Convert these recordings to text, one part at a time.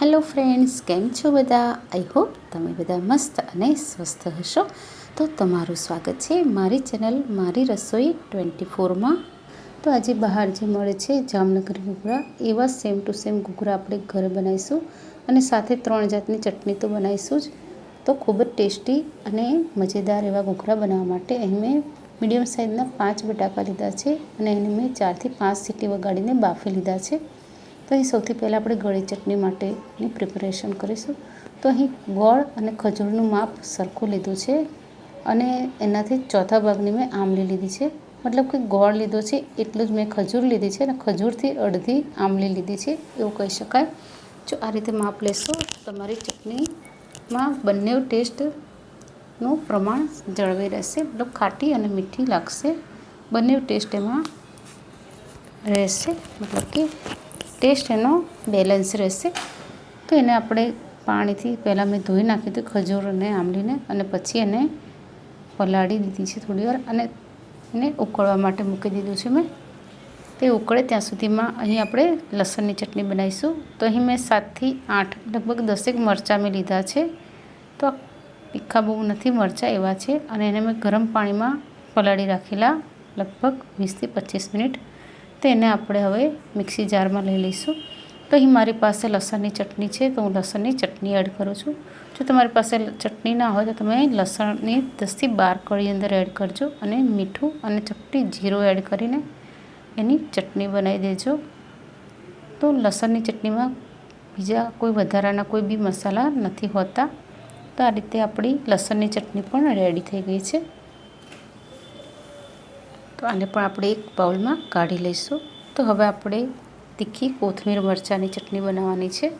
Hello friends કેમ છો બધા? આઈ હોપ તમે બધા મસ્ત અને સ્વસ્થ હશો. તો તમારું સ્વાગત છે મારી ચેનલ મારી રસોઈ ટ્વેન્ટી ફોરમાં. તો આજે બહાર જે મળે છે જામનગર ઘૂઘરા, એવા સેમ ટુ સેમ ઘૂઘરા આપણે ઘરે બનાવીશું અને સાથે ત્રણ જાતની ચટણી તો બનાવીશું જ. તો ખૂબ જ ટેસ્ટી અને મજેદાર એવા ઘૂઘરા બનાવવા માટે અહીં મેં મીડિયમ સાઇઝના પાંચ બટાકા લીધા છે અને એને મેં ચારથી પાંચ સીટી વગાડીને બાફી લીધા છે. તો અહીં સૌથી પહેલાં આપણે ગળી ચટણી માટેની પ્રિપેરેશન કરીશું. તો અહીં ગોળ અને ખજૂરનું માપ સરખું લીધું છે અને એનાથી ચોથા ભાગની મેં આમલી લીધી છે. મતલબ કે ગોળ લીધો છે, એટલું જ મેં ખજૂર લીધી છે અને ખજૂરથી અડધી આમલી લીધી છે, એવું કહી શકાય. જો આ રીતે માપ લેશો, તમારી ચટણીમાં બંને ટેસ્ટનું પ્રમાણ જળવાઈ રહેશે, મતલબ ખાટી અને મીઠી લાગશે. બંને ટેસ્ટ એમાં રહેશે, મતલબ કે ટેસ્ટ એનો બેલેન્સ રહેશે. તો એને આપણે પાણીથી પહેલાં મેં ધોઈ નાખી હતી ખજૂર અને આંબલીને અને પછી એને પલાળી દીધી છે થોડી વાર અને એને ઉકળવા માટે મૂકી દીધું છે મેં. તે ઉકળે ત્યાં સુધીમાં અહીં આપણે લસણની ચટણી બનાવીશું. તો અહીં મેં સાતથી આઠ, લગભગ દસેક મરચાં મેં લીધા છે. તો તીખા બહુ નથી મરચાં એવા છે અને એને મેં ગરમ પાણીમાં પલાળી રાખેલા લગભગ વીસથી પચીસ મિનિટ તો એને આપણે હવે મિક્સી જારમાં લઈ લઈશું. તો અહીં મારી પાસે લસણની ચટણી છે, તો હું લસણની ચટણી એડ કરું છું. જો તમારી પાસે ચટણી ના હોય તો તમે લસણની દસથી બાર કળી અંદર એડ કરજો અને મીઠું અને ચપટી જીરું એડ કરીને એની ચટણી બનાવી દેજો. તો લસણની ચટણીમાં બીજા કોઈ વધારાના કોઈ બી મસાલા નથી હોતા. તો આ રીતે આપણી લસણની ચટણી પણ રેડી થઈ ગઈ છે. તો આને પણ આપણે એક બાઉલમાં કાઢી લઈશું. તો હવે આપણે તીખી કોથમીર મરચાંની ચટણી બનાવવાની છે.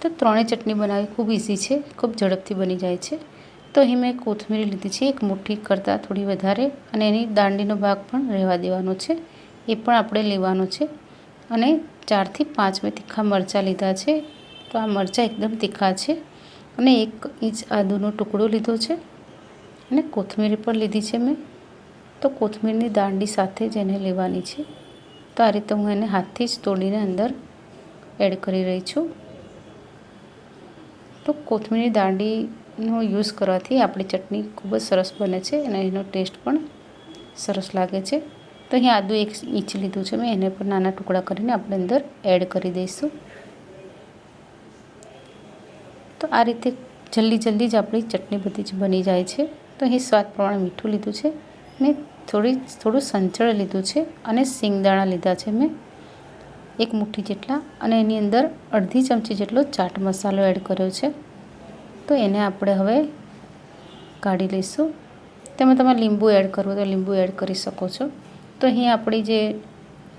તો ત્રણેય ચટણી બનાવવી ખૂબ ઇઝી છે, ખૂબ ઝડપથી બની જાય છે. તો અહીં મેં કોથમીર લીધી છે, એક મુઠ્ઠી કરતાં થોડી વધારે અને એની દાંડીનો ભાગ પણ રહેવા દેવાનો છે. એ પણ આપણે લેવાનો છે. અને ચારથી પાંચ મેં તીખા મરચાં લીધા છે. તો આ મરચાં એકદમ તીખા છે અને એક ઇંચ આદુનો ટુકડો લીધો છે. અને કોથમીર પણ લીધી છે મેં. તો કોથમીરની દાંડી સાથે જ એને લેવાની છે. તો આ રીતે હું એને હાથથી જ તોડીને અંદર એડ કરી રહી છું. તો કોથમીરની દાંડીનો યુઝ કરવાથી આપણી ચટણી ખૂબ જ સરસ બને છે અને એનો ટેસ્ટ પણ સરસ લાગે છે. તો અહીં આદુ એક ઇંચ લીધું છે મેં, એને પણ નાના ટુકડા કરીને આપણે અંદર એડ કરી દઈશું. તો આ રીતે જલ્દી જલ્દી જ આપણી ચટણી બધી જ બની જાય છે. તો અહીં સ્વાદ પ્રમાણે મીઠું લીધું છે. મેં થોડી, થોડું સંચળ લીધું છે અને સિંગદાણા લીધા છે મેં. એક મુઠ્ઠી જેટલા અને એની અંદર અડધી ચમચી જેટલો ચાટ મસાલો એડ કર્યો છે. તો એને આપણે હવે કાઢી લઈશું. તેમાં તમે લીંબુ એડ કરવું તો લીંબુ એડ કરી શકો છો. તો અહીં આપણી જે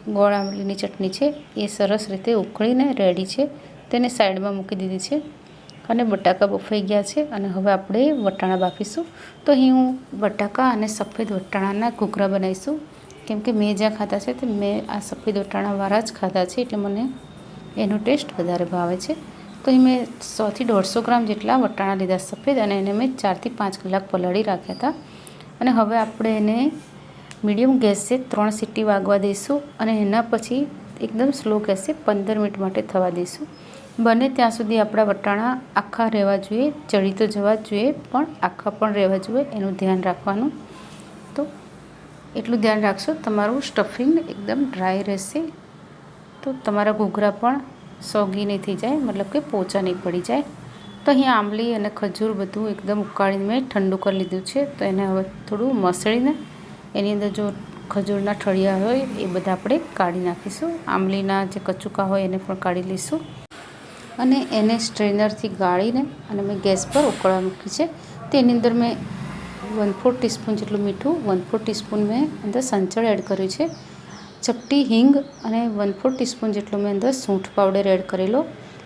ગોળ આંબલીની ચટણી છે એ સરસ રીતે ઉકળીને રેડી છે. તેને સાઈડમાં મૂકી દીધી છે. અને બટાકા બફાઈ ગયા છે અને હવે આપણે વટાણા બાફીશું. તો અહીં હું બટાકા અને સફેદ વટાણાના ઘૂઘરા બનાવીશું. કેમ કે મેં જ્યાં ખાધા છે તે મેં આ સફેદ વટાણાવાળા જ ખાધા છે એટલે મને એનો ટેસ્ટ વધારે ભાવે છે. તો અહીં મેં સોથી દોઢસો ગ્રામ જેટલા વટાણા લીધા સફેદ અને એને મેં ચારથી પાંચ કલાક પલાળી રાખ્યા હતા. અને હવે આપણે એને મીડિયમ ગેસે ત્રણ સીટી વાગવા દઈશું અને એના પછી એકદમ સ્લો ગેસે પંદર મિનિટ માટે થવા દઈશું. બને ત્યાં સુધી આપણા વટાણા આખા રહેવા જોઈએ, ચડી તો જવા જોઈએ, પણ આખા પણ રહેવા જોઈએ, એનું ધ્યાન રાખવાનું. તો એટલું ધ્યાન રાખશો, તમારું સ્ટફિંગ એકદમ ડ્રાય રહેશે. તો તમારા ઘૂઘરા પણ સોગી નહીં થઈ જાય, મતલબ કે પોચા નહીં પડી જાય. તો અહીંયા આંબલી અને ખજૂર બધું એકદમ ઉકાળીને મેં ઠંડુ કરી લીધું છે, તો એને હવે થોડું મસળીને એની અંદર જો ખજૂરના ઠળિયા હોય, એ બધા આપણે કાઢી નાખીશું. આંબલીના જે કચુકા હોય, એને પણ કાઢી લઈશું. અને એને સ્ટ્રેનરથી ગાળીને અને મેં ગેસ પર ઉકળવા મૂકી છે. તેની અંદર મેં વન ફોર ટીસ્પૂન જેટલું મીઠું, વન ફોર ટીસ્પૂન મેં અંદર સંચળ એડ કર્યું છે. ચપટી હિંગ અને વન ફોર ટીસ્પૂન જેટલો મેં અંદર સૂંઠ પાવડર એડ કરેલો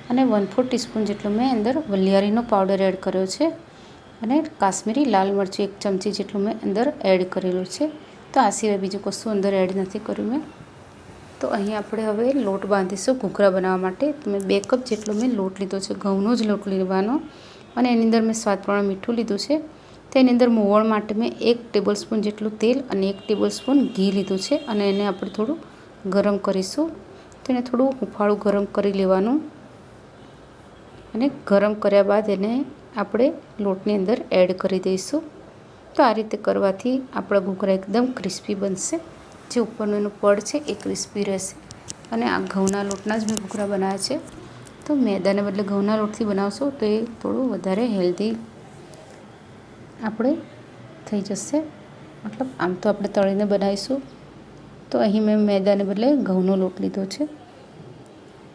અને વન ફોર ટીસ્પૂન જેટલો મેં અંદર વલિયારીનો પાવડર એડ કર્યો છે અને કાશ્મીરી લાલ મરચું એક ચમચી જેટલું મેં અંદર એડ કરેલું છે. તો આ સિવાય બીજું કશું અંદર એડ નથી કર્યું મેં. તો અહીં આપણે હવે લોટ બાંધીશું ઘૂઘરા બનાવવા માટે. મેં બે કપ જેટલો મેં લોટ લીધો છે, ઘઉંનો જ લોટ લેવાનો. અને એની અંદર મેં સ્વાદ પ્રમાણે મીઠું લીધું છે. તેની અંદર મોવણ માટે મેં એક ટેબલ સ્પૂન જેટલું તેલ અને એક ટેબલ સ્પૂન ઘી લીધું છે. અને એને આપણે થોડું ગરમ કરીશું. તેને થોડું હુંફાળું ગરમ કરી લેવાનું. અને ગરમ કર્યા બાદ એને આપણે લોટની અંદર એડ કરી દઈશું. તો આ રીતે કરવાથી આપણા ઘૂઘરા એકદમ ક્રિસ્પી બનશે. જે ઉપરનું એનું પડ છે એ ક્રિસ્પી રહેશે. અને આ ઘઉંના લોટના જ મેં ઘૂઘરા બનાવ્યા છે. તો મેદાને બદલે ઘઉંના લોટથી બનાવશો તો એ થોડું વધારે હેલ્ધી આપણે થઈ જશે. મતલબ આમ તો આપણે તળીને બનાવીશું. તો અહીં મેં મેદાને બદલે ઘઉંનો લોટ લીધો છે.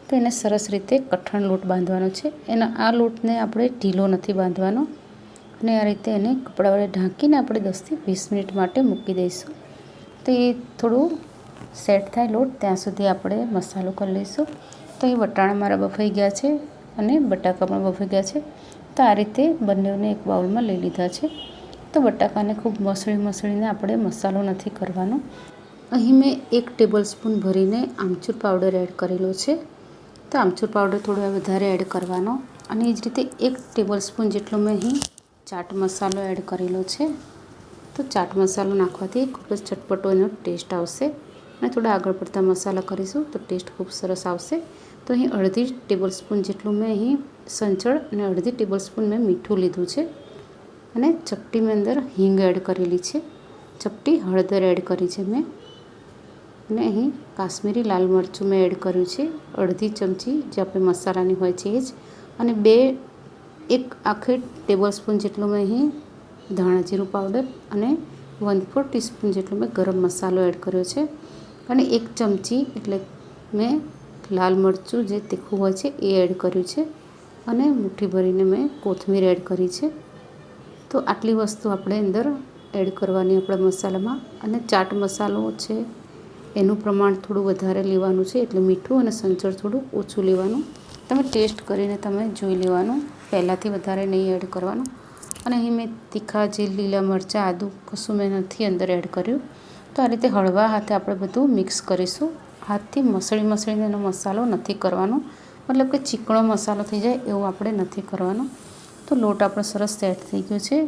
તો એને સરસ રીતે કઠણ લોટ બાંધવાનો છે. એના આ લોટને આપણે ઢીલો નથી બાંધવાનો. અને આ રીતે એને કપડા વડે ઢાંકીને આપણે દસથી વીસ મિનિટ માટે મૂકી દઈશું. તો એ થોડું સેટ થાય લોટ, ત્યાં સુધી આપણે મસાલો કરી લઈશું. તો એ વટાણા મારા બફાઈ ગયા છે અને બટાકા પણ બફાઈ ગયા છે. તો આ રીતે બંનેઓને એક બાઉલમાં લઈ લીધા છે. તો બટાકાને ખૂબ મસળી મસળીને આપણે મસાલો નથી કરવાનો. અહીં મેં એક ટેબલ સ્પૂન ભરીને આમચૂર પાવડર એડ કરેલો છે. તો આમચૂર પાવડર થોડો વધારે એડ કરવાનો. અને એ જ રીતે એક ટેબલ સ્પૂન જેટલો મેં અહીં ચાટ મસાલો એડ કરેલો છે. તો ચાટ મસાલો નાખવાથી ખૂબ જ ચટપટો એનો ટેસ્ટ આવશે અને થોડા આગળ પડતા મસાલા કરીશું તો ટેસ્ટ ખૂબ સરસ આવશે. તો અહીં અડધી ટેબલ સ્પૂન જેટલું મેં અહીં સંચળ અને અડધી ટેબલ સ્પૂન મેં મીઠું લીધું છે. અને ચપટીની અંદર હિંગ એડ કરેલી છે. ચપટી હળદર એડ કરી છે મેં. અને અહીં કાશ્મીરી લાલ મરચું મેં એડ કર્યું છે. અડધી ચમચી જે આપણે મસાલાની હોય છે એ જ. અને બે એક આખી ટેબલ સ્પૂન જેટલું મેં અહીં ધાણા જીરું પાવડર અને વન ફોર ટીસ્પૂન જેટલો મેં ગરમ મસાલો એડ કર્યો છે. અને એક ચમચી એટલે મેં લાલ મરચું જે તીખું હોય છે એ એડ કર્યું છે. અને મુઠ્ઠી ભરીને મેં કોથમીર એડ કરી છે. તો આટલી વસ્તુ આપણે અંદર એડ કરવાની આપણા મસાલામાં. અને ચાટ મસાલો છે, એનું પ્રમાણ થોડું વધારે લેવાનું છે એટલે મીઠું અને સંચર થોડું ઓછું લેવાનું. તમે ટેસ્ટ કરીને તમે જોઈ લેવાનું. પહેલાંથી વધારે નહીં એડ કરવાનું. અને અહીં મેં તીખા, જે લીલા મરચાં, આદું કશું મેં નથી અંદર એડ કર્યું. તો આ રીતે હળવા હાથે આપણે બધું મિક્સ કરીશું. હાથથી મસળી મસળીને એનો મસાલો નથી કરવાનો. મતલબ કે ચીકણો મસાલો થઈ જાય એવું આપણે નથી કરવાનો. તો લોટ આપણો સરસ સેટ થઈ ગયો છે.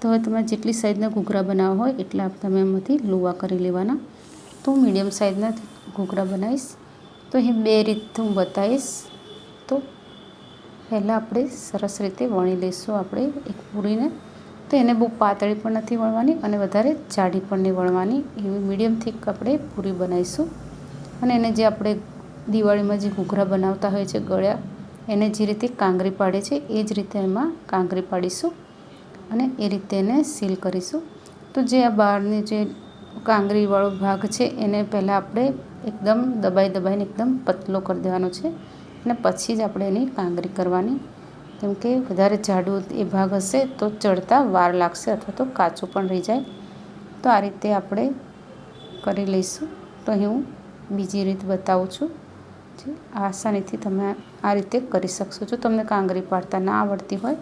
તો હવે તમે જેટલી સાઈઝના ઘૂઘરા બનાવવા હોય એટલા તમે એમાંથી લુવા કરી લેવાના. તો મીડિયમ સાઇઝના ઘૂઘરા બનાવીશ. તો અહીં બે રીત હું બતાવીશ. તો પહેલાં આપણે સરસ રીતે વણી લઈશું. આપણે એક પૂરીને તો એને બહુ પાતળી પણ નથી વણવાની અને વધારે જાડી પણ નહીં વણવાની. એવી મીડિયમ થીક આપણે પૂરી બનાવીશું. અને એને જે આપણે દિવાળીમાં જે ઘૂઘરા બનાવતા હોય છે ગળ્યા, એને જે રીતે કાંગરી પાડે છે, એ જ રીતે એમાં કાંગરી પાડીશું અને એ રીતે એને સીલ કરીશું. તો જે આ બહારની જે કાંગરીવાળો ભાગ છે, એને પહેલાં આપણે એકદમ દબાઈ દબાઈને એકદમ પતલો કરી દેવાનો છે. અને પછી જ આપણે એની કાંગરી કરવાની. કેમ કે વધારે જાડું એ ભાગ હશે તો ચડતા વાર લાગશે અથવા તો કાચું પણ રહી જાય. તો આ રીતે આપણે કરી લઈશું. તો અહીં હું બીજી રીત બતાવું છું. જે આસાનીથી તમે આ રીતે કરી શકશો. જો તમને કાંગરી પાડતા ના આવડતી હોય,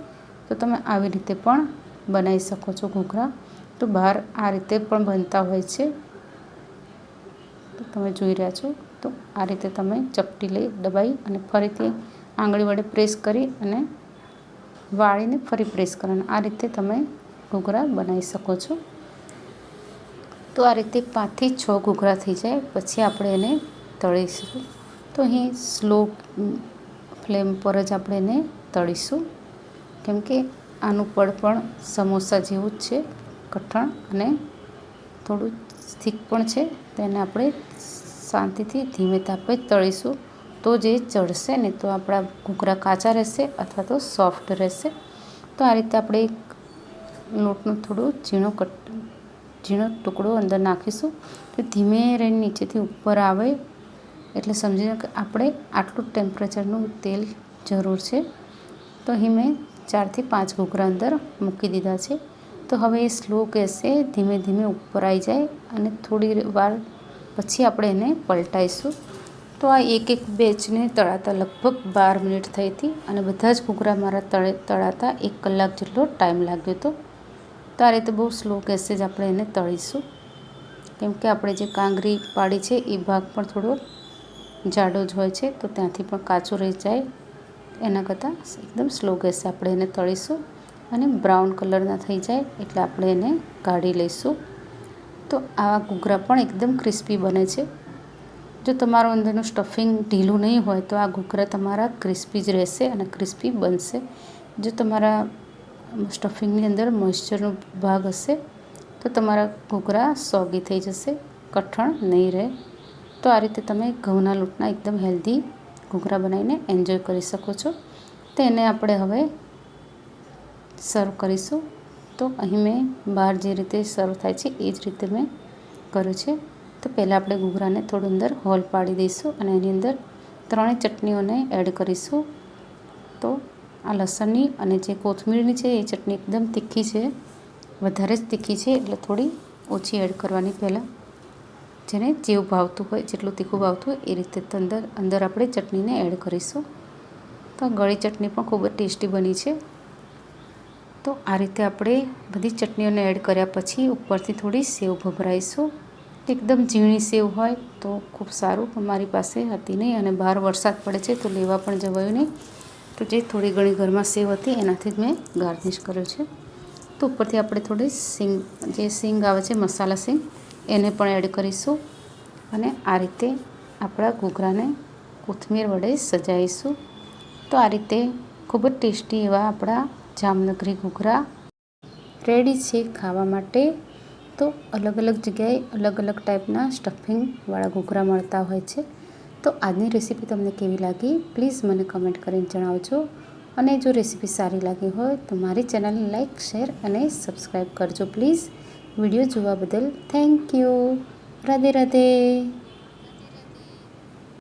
તો તમે આવી રીતે પણ બનાવી શકો છો ઘૂઘરા. તો બહાર આ રીતે પણ બનતા હોય છે. તમે જોઈ રહ્યા છો, તો આ રીતે તમે ચપટી લઈ દબાઈ અને ફરીથી આંગળી વડે પ્રેસ કરી અને વાળીને ફરી પ્રેસ કરવાનું આ રીતે તમે ઘૂઘરા બનાવી શકો છો. તો આ રીતે પાંચથી છ ઘૂઘરા થઈ જાય, પછી આપણે એને તળીશું. તો અહીં સ્લો ફ્લેમ પર જ આપણે એને તળીશું. કેમ કે આનું પડ પણ સમોસા જેવું જ છે, કઠણ અને થોડું થીક પણ છે. તેને આપણે શાંતિથી ધીમે તાપે તળીશું. તો જે ચડશે ને તો આપણા ઘૂઘરા કાચા રહેશે અથવા તો સોફ્ટ રહેશે. તો આ રીતે આપણે એક લોટનું થોડું ઝીણો કટ, ઝીણો ટુકડો અંદર નાખીશું. તો ધીમે રહીને નીચેથી ઉપર આવે એટલે સમજીને કે આપણે આટલું ટેમ્પરેચરનું તેલ જરૂર છે. તો અહીં મેં ચારથી પાંચ ઘૂઘરા અંદર મૂકી દીધા છે. તો હવે એ સ્લો ગેસે ધીમે ધીમે ઉપર આવી જાય અને થોડી વાર પછી આપણે એને પલટાઈશું. તો આ એક એક બેચને તળાતા લગભગ બાર મિનિટ થઈ હતી અને બધા જ ઘૂઘરા મારા તળે, તળાતા એક કલાક જેટલો ટાઈમ લાગ્યો હતો. તો આ રીતે બહુ સ્લો ગેસે જ આપણે એને તળીશું. કેમ કે આપણે જે કાંગરી પાડી છે એ ભાગ પણ થોડો જાડો જ હોય છે, તો ત્યાંથી પણ કાચું રહી જાય. એના કરતાં એકદમ સ્લો ગેસે આપણે એને તળીશું. અને બ્રાઉન કલરના થઈ જાય એટલે આપણે એને કાઢી લઈશું. તો આવા ઘૂઘરા પણ એકદમ ક્રિસ્પી બને છે. જો તમારું અંદરનું સ્ટફિંગ ઢીલું નહીં હોય તો આ ઘૂઘરા તમારા ક્રિસ્પી જ રહેશે અને ક્રિસ્પી બનશે. જો તમારા સ્ટફિંગની અંદર મોઇશ્ચરનો ભાગ હશે તો તમારા ઘૂઘરા સોગી થઈ જશે, કઠણ નહીં રહે. તો આ રીતે તમે ઘઉંના લોટના એકદમ હેલ્ધી ઘૂઘરા બનાવીને એન્જોય કરી શકો છો. તો એને આપણે હવે સર્વ કરીશું. તો અહીં મેં બહાર જે રીતે સર્વ થાય છે, એ જ રીતે મેં કર્યું છે. તો પહેલાં આપણે ઘૂઘરાને થોડું અંદર હોલ પાડી દઈશું અને એની અંદર ત્રણેય ચટણીઓને એડ કરીશું. તો આ લસણની અને જે કોથમીરની છે, એ ચટણી એકદમ તીખી છે. વધારે જ તીખી છે, એટલે થોડી ઓછી એડ કરવાની પહેલાં. જેને જેવું ભાવતું હોય, જેટલું તીખું ભાવતું હોય, એ રીતે અંદર અંદર આપણે ચટણીને એડ કરીશું. તો ગળી ચટણી પણ ખૂબ જ ટેસ્ટી બની છે. તો આ રીતે આપણે બધી ચટણીઓને એડ કર્યા પછી ઉપરથી થોડી સેવ ભભરાઈશું. એકદમ ઝીણી સેવ હોય તો ખૂબ સારું, પણ મારી પાસે હતી નહીં અને બહાર વરસાદ પડે છે તો લેવા પણ જવાયું નહીં. તો જે થોડી ઘણી ઘરમાં સેવ હતી એનાથી જ મેં ગાર્નિશ કર્યો છે. તો ઉપરથી આપણે થોડી સિંગ, જે સિંગ આવે છે, મસાલા સિંગ, એને પણ એડ કરીશું અને આ રીતે આપણા ઘૂઘરાને કોથમીર વડે સજાવીશું. તો આ રીતે ખૂબ જ ટેસ્ટી એવા આપણા જામનગરી ઘૂઘરા રેડી છે ખાવા માટે. તો અલગ અલગ જગ્યાએ અલગ અલગ ટાઈપના સ્ટફિંગવાળા ઘૂઘરા મળતા હોય છે. તો આજની રેસીપી તમને કેવી લાગી? પ્લીઝ મને કમેન્ટ કરીને જણાવજો. અને જો રેસીપી સારી લાગી હોય તો મારી ચેનલને લાઇક શેર અને સબસ્ક્રાઈબ કરજો પ્લીઝ વીડિયો જોવા બદલ થેન્ક યુ રાધે રાધે.